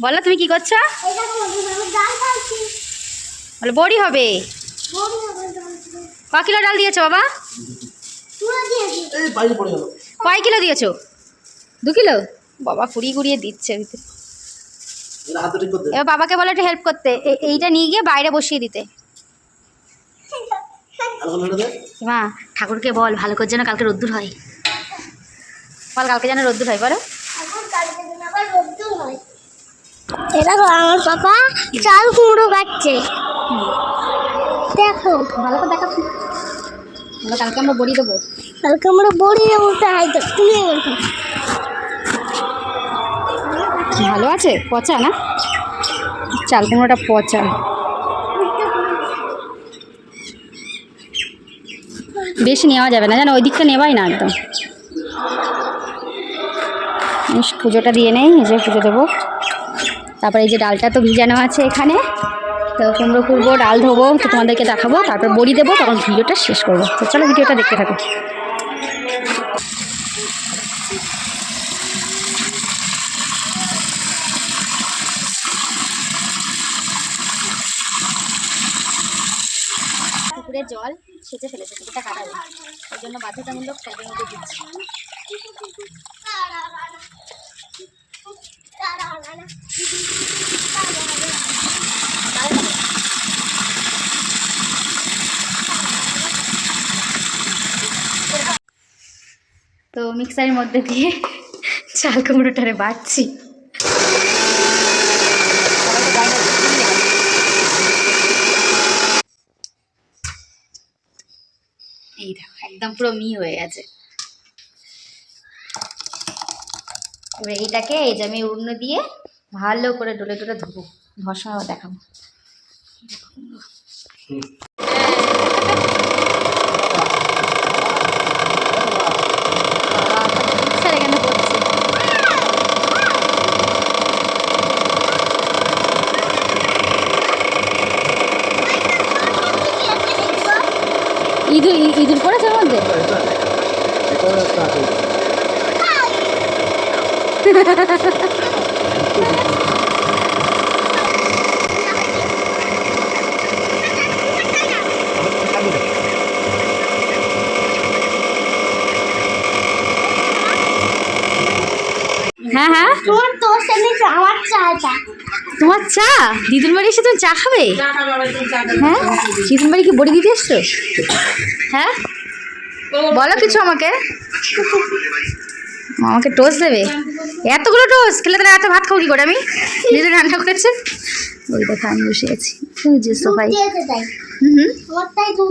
বলো তুমি কি করছ? বলো বড়ি হবে। ক কিলো ডাল দিয়েছ বাবা? কয় কিলো দিয়েছ? দু কিলো? বাবা কুড়িয়ে কুড়িয়ে দিচ্ছে এবার বাবাকে বলো একটু হেল্প করতে। এইটা নিয়ে গিয়ে বাইরে বসিয়ে দিতে। মা ঠাকুরকে বল ভালো করে যেন কালকে রোদ্দুর হয়। বল কালকে যেন রোদ্দুর হয় বলো। তো আমার পাপা চাল কুমড়ো কাটছে। দেখো। ভালো করে দেখা বলো কালকে আমরা বড়ি দেবো। কালকে আমরা বড়ি বলতে হয় তো। তুমি বলছো ভালো আছে? পচা না? চাল কুমড়োটা পচা। বেশি নেওয়া যাবে না জানো ওই দিকটা নেওয়াই না একদম। পুজোটা দিয়ে নেই যে পুজো দেবো। তারপরে এই যে ডালটা তো ভিজানো আছে এখানে। তো কুমড়ো করব ডাল ধোবো তো তোমাদেরকে দেখাবো, তারপর বড়ি দেবো, তখন ভিডিওটা শেষ করব। তো চলো ভিডিওটা দেখতে থাকো। জল সেচে ফেলেছে, পুকুরটা কাটাবে ওই জন্য বাধ্যতামূলক ট্যাপের মধ্যে দিচ্ছি। তো মিক্সারের মধ্যে দিয়ে চাল কুমড়োটারে বাড়ছি এই দেখো একদম পুরো মি হয়ে গেছে। এবার এইটাকে এই যে আমি উড়নো দিয়ে ভালো করে ডলে ডলে ধোবো ধোয়ার সময় আবার দেখাবো ইঁদুর ইঁদুর পড়েছে মধ্যে হ্যাঁ হ্যাঁ। তোমার তোর সামনে আমার চাটা তোমার চা? দিদুর বাড়ি এসে তুমি চা খাবে। হ্যাঁ? দিদুর বাড়ি কি বড়ি দিতে এসছো? হ্যাঁ? বলো কিছু আমাকে। আমাকে টোস্ট দেবে? এতগুলো টোস্ট খেলে তাহলে এত ভাত খাব কি করে আমি? দিদি রান্না করেছে? ওই দেখা আমি বসে আছি। ওই যে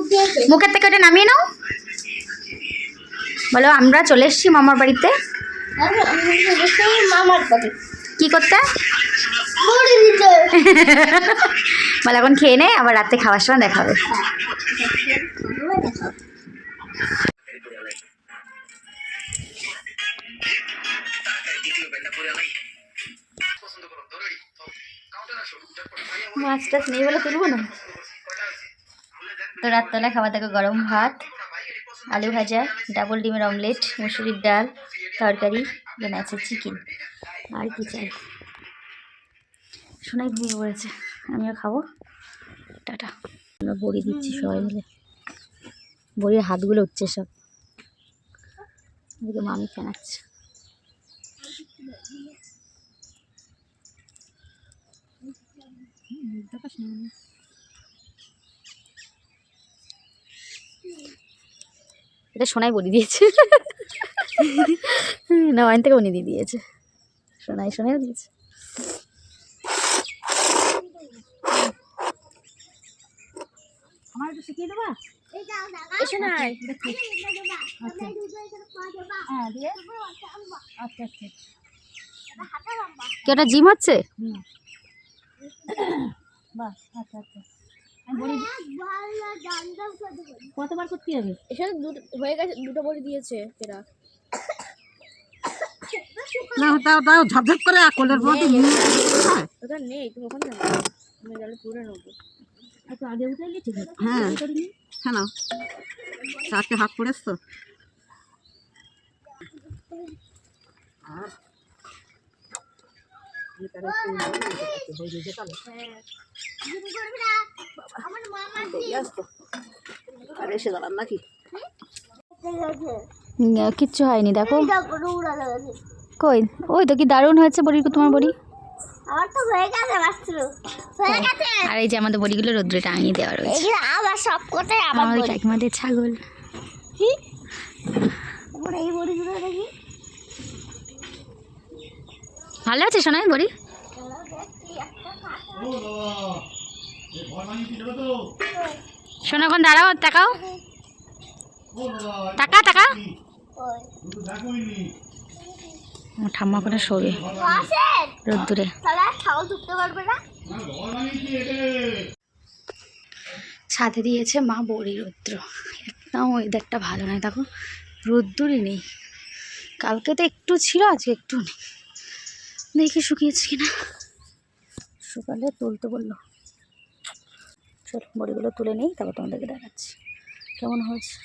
দিয়েছে মুখের থেকে ওটা নামিয়ে নাও। বলো আমরা চলে এসেছি মামার বাড়িতে। কি করতে? বলে এখন খেয়ে নে আবার রাতে খাওয়ার সময় দেখা মাছ টাছ নেই বলে তুলবো না? তো রাত্রবেলা খাওয়া দাওয়া গরম ভাত, আলু ভাজা, ডাবল ডিমের অমলেট, মুসুরির ডাল, তরকারি আছে চিকেন। আর কি চাই? শোনাই ঘুমিয়ে পড়েছে আমিও খাব। টাটা। আমরা বড়ি দিচ্ছি সবাই মিলে। বড়ির হাতগুলো উঠছে সব। এদিকে মামি ফেনাচ্ছে। এটা সোনাই বলি দিয়েছে। না ওয়াইন থেকে উনি দিয়ে দিয়েছে। সোনাই সোনাইও দিয়েছে। আচ্ছা আচ্ছা। কি ওটা জিম হচ্ছে? বাহ আচ্ছা আচ্ছা। কতবার করতে হবে? এখানে দুটো হয়ে গেছে দুটো বড়ি দিয়েছে এরা। না তাও তাও ঝপঝপ করে কোলের মধ্যে নিয়ে হ্যাঁ, ওটা নেই তুমি ওখানে যাবে আমি গেলে পুরো নেব। একটু আগে উঠে গেলে ঠিক হ্যাঁ। চারটে হাত পড়েছ তো। আর এসে দাঁড়ান নাকি কিচ্ছু হয়নি দেখো। কই? ওই তো কি দারুণ হয়েছে বড়ি তোমার বড়ি? আমার তো হয়ে গেছে মাত্র। হয়ে গেছে। আর এই যে আমাদের বড়িগুলো রোদ্রে টাঙিয়ে দেওয়া রয়েছে। আবার সব কোথায় আমাদের কাকিমাদের ছাগল কি তারপর এই বড়িগুলো দেখি ভালো আছে শোনাই বড়ি? কোন দাঁড়াও, তাকাও। টাকা টাকা ঠাম্মা করে শোবে। রোদ্দুরে। ছাদে দিয়েছে মা বড়ি রৌদ্র। একদম ওয়েদারটা ভালো নয়, দেখো। রোদ্দুরই নেই। কালকে তো একটু ছিল, আজকে একটু নেই। দেখি শুকিয়েছে কিনা? শুকালে তুলতে বলল। চল বড়িগুলো তুলে নেই, তারপর তোমাদেরকে দেখাচ্ছি। কেমন হয়েছে?